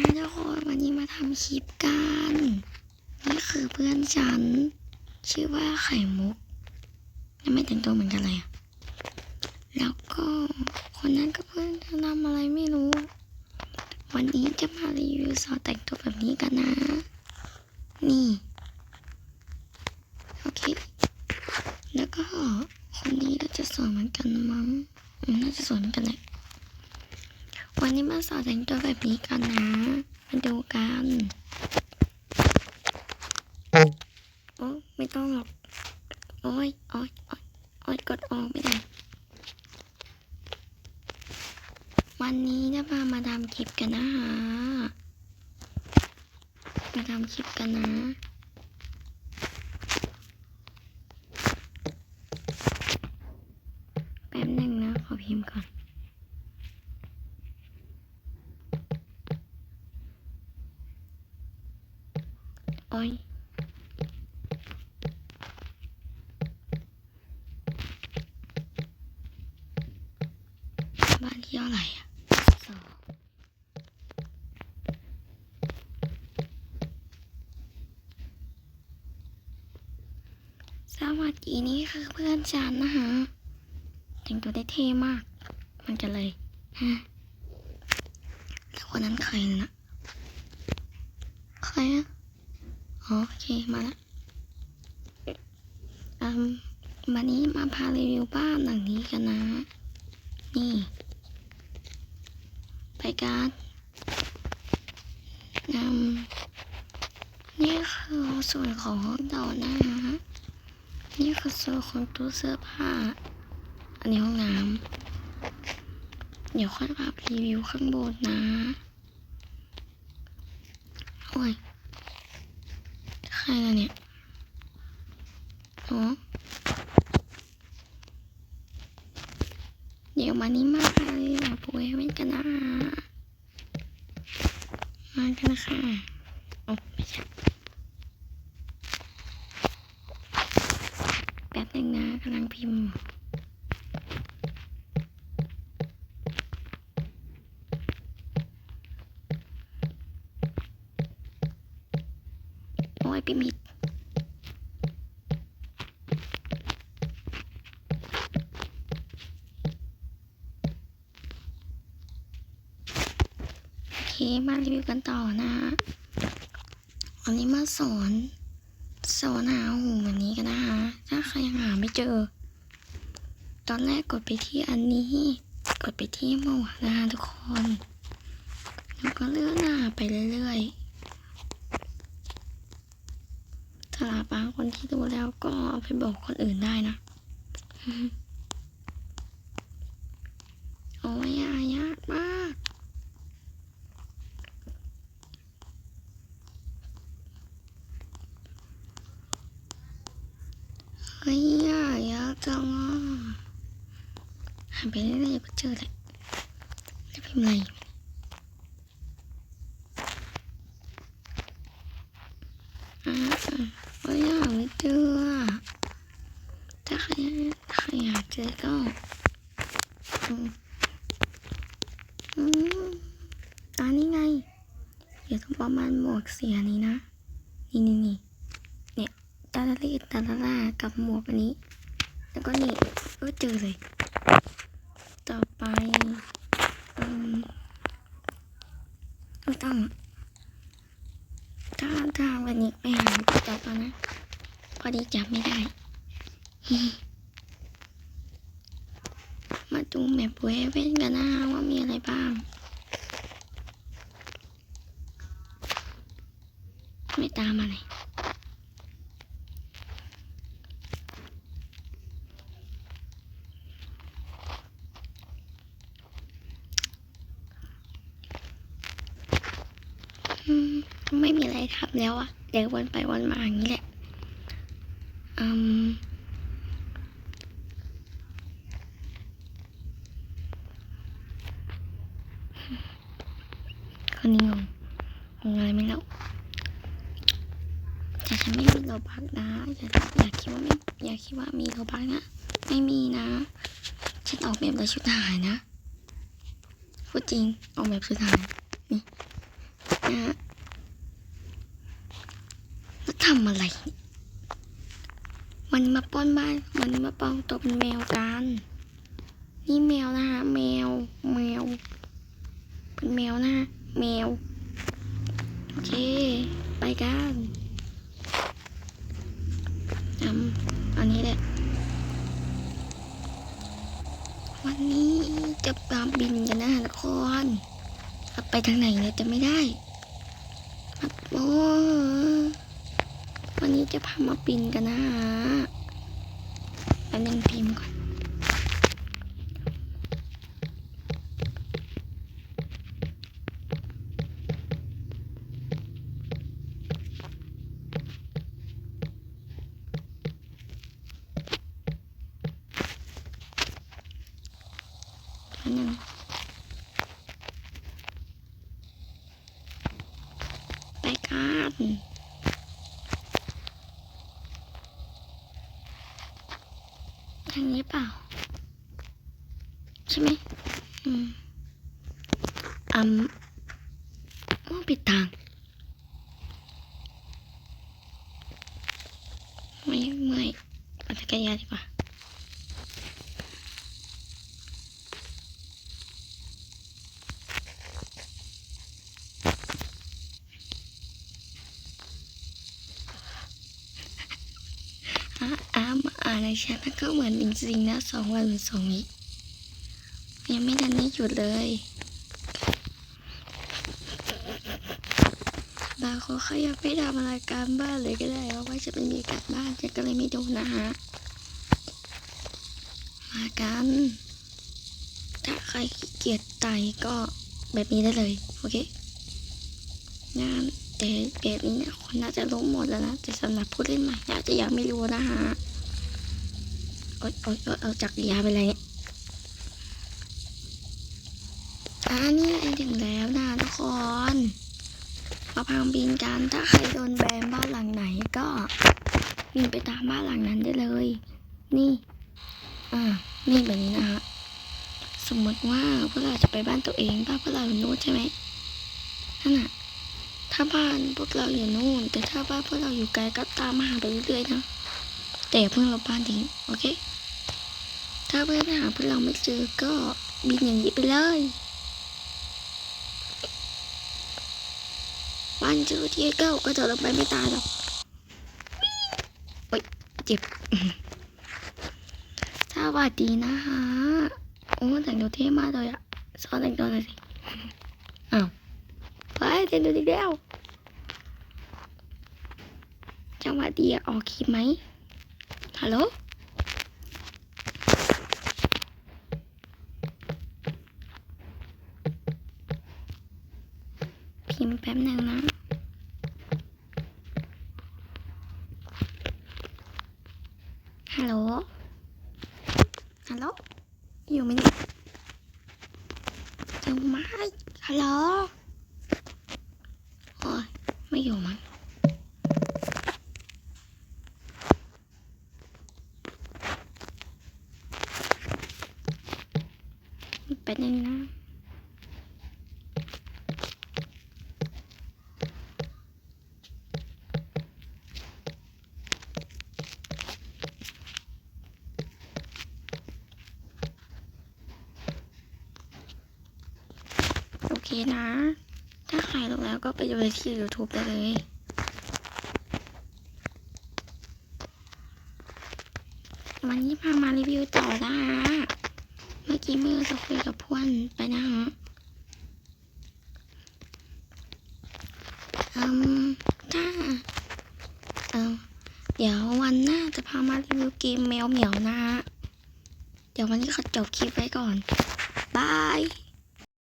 ทุกคนวันนี้มาทำคลิปกัน นี่คือเพื่อนฉัน ชื่อว่าไข่มุกยังไม่แต่งตัวเหมือนกันเลยอะแล้วก็คนนั้นก็เพื่อนจะทำอะไรไม่รู้ วันนี้จะมารีวิวสอนแต่งตัวแบบนี้กันนะ นี่ โอเค แล้วก็คนนี้เราจะสอนเหมือนกันมั้งอืมน่าจะสอนเหมือนกันแหละ วันนี้มา สอนแต่งตัวแบบนี้กันนะ มาดูกัน โอ้ไม่ต้องหรอก โอ้ยโอ้ยโอ้ยโอ้ยกดออกไม่ได้ วันนี้จะพามาทำคลิปกันนะฮะ มาทำคลิปกันนะแป๊บหนึ่งนะ ขอพิมพ์ก่อน โอ้ยบ้านที่เท่าไหร่อะสองสวัสดีนี่คือเพื่อนฉันนะฮะแต่งตัวได้เท่มาก มันจะเลยฮะแล้วคนนั้นใครนะใครอะ อ๋อโอเคมาละอืมวันนี้มาพารีวิวบ้านหลังนี้กันนะ นี่ ไปกันนำนี่คือส่วนของห้องนอนนะฮะนี่คือส่วนของตู้เสื้อผ้า อันนี้ห้องน้ำเดี๋ยวค่อยพารีวิวข้างบนนะโอ้ย ใครล่ะเนี่ยอ๋อเดี๋ยววันนี้มาพาไปหาปุ้ยเว้นกันนะมากันนะคะโอ้ไม่ใช่แป๊บหนึงนะกำลังพิมพ์ โอ้ยพี่มิดโอเค มารีวิวกันต่อนะวันนี้มาสอนสอนหาหูแบบนี้กันนะคะ ถ้าใครยังหาไม่เจอ ตอนแรกกดไปที่อันนี้ กดไปที่หมวกนะคะทุกคน แล้วก็เลื่อนหน้าไปเรื่อยๆถ้าบางคนที่ดูแล้วก็เอาไปบอกคนอื่นได้นะโอ้ยยายากมาก เฮ้ยยายากจังอะหันไปเรื่อยๆก็เจอเลยแล้วพิมพ์อะไรอยู่าเฮ้ยหาไม่เจอถ้าใครใครอยากเจอก็อืมอันนี้ไง เดี๋ยวต้องประมาณหมวกเสียนี้นะ นี่นี่นี่เนี่ยตาลาลีตาลาลากับหมวกอันนี้ แล้วก็นี่ก็เจอเลย ต่อไปอืมไม่ต้องถ้าถ้าวันนี้ไปหาต่อไปนะพอดีจับไม่ได้ มาดูแมปเวเว่นกันนะว่ามีอะไรบ้าง ไม่ตามมาเลย ไม่มีอะไรทำแล้วอะเดี๋ยววนไปวนมาอย่างนี้แหละอืมคนนี้งงงงอะไรไม่รู้แต่ฉันไม่มีโลบักนะอย่าอย่าคิดว่าไม่อย่าคิดว่ามีโลบักนะไม่มีนะ ฉันออกแบบชุดทหารนะพูดจริงออกแบบชุดทหาร นี่นะฮะแล้วทำอะไร มันมาป้อนบ้านมันมาปลองตัวเป็นแมวกัน นี่แมวนะฮะ แมว แมว เป็นแมวนะฮะ แมว โอเค ไปกันทำอันนี้แหละ วันนี้จะปาบินกันนะทุกคนไปทางไหนเนี่ยจะไม่ได้ โอ้วันนี้จะพามาบินกันนะฮะแป๊บนึงพิมพ์ก่อน อันหนึ่งไปกันทางนี้เปล่า ใช่ไหมอืมอืมโอ้ปิดทางไม่ไม่ปั่นจักรยานดีกว่าอะอ่ามาอ่านในแชทก็เหมือนจริงๆนะสองวันสองวิ ยังไม่ทันได้หยุดเลยบางคนเขายังไม่ทำอะไรการบ้านเลยก็ได้เพราะว่าจะไม่มีการบ้านจะก็เลยไม่ดูนะฮะมากัน ถ้าใครขี้เกียจไต่ก็แบบนี้ได้เลย โอเคงานแต่แบบนี้เนี่ยคนน่าจะรู้หมดแล้วนะแต่สำหรับผู้เล่นใหม่อาจจะยังไม่รู้นะฮะโอ๊ยโอ๊ยโอ๊ยเอาจักรยานไปเลยเนี่ย อ่านี่ถึงแล้วนะทุกคนมาพังบินกัน ถ้าใครโดนแบนบ้านหลังไหนก็บินไปตามบ้านหลังนั้นได้เลย นี่ อ่า นี่แบบนี้นะฮะ สมมติว่าพวกเราจะไปบ้านตัวเองบ้านพวกเราอยู่นู้นใช่ไหมนั่นน่ะถ้าบ้านพวกเราอยู่นู่น แต่ถ้าบ้านพวกเราอยู่ไกลก็ตามมาหาไปเรื่อยๆนะ แต่เพิ่งเราบ้านทิ้งโอเค ถ้าเพื่อนหาพวกเราไม่เจอก็บินอย่างนี้ไปเลย วันเจอที่เก้าก็จะลงไปไม่ตายหรอกโอ๊ยเจ็บสวัสดีนะฮะโอ้แต่งตัวเท่มากเลยอะสอนแต่งตัวหน่อยสิอ้าวไปแต่งตัวอีแล้วจังหวะดีอออกคลิปไหมฮัลโหลพิมพ์แป๊บหนึ่งนะ ฮัลโหล ฮัลโหล อยู่ไหมเนี่ยจังไหมฮัลโหลโอ้ยไม่อยู่มั้งแป๊บนึงนะ โอเคนะ ถ้าใครลงแล้วก็ไปดูที่ YouTube ได้เลยวันนี้พามารีวิวต่อนะฮะเมื่อกี้เมื่อจะคุยกับเพื่อนไปนะฮะอืมถ้าเออเดี๋ยววันหน้าจะพามารีวิวเกมแมวเหมียวนะฮะเดี๋ยววันนี้ขอจบคลิปไว้ก่อน บาย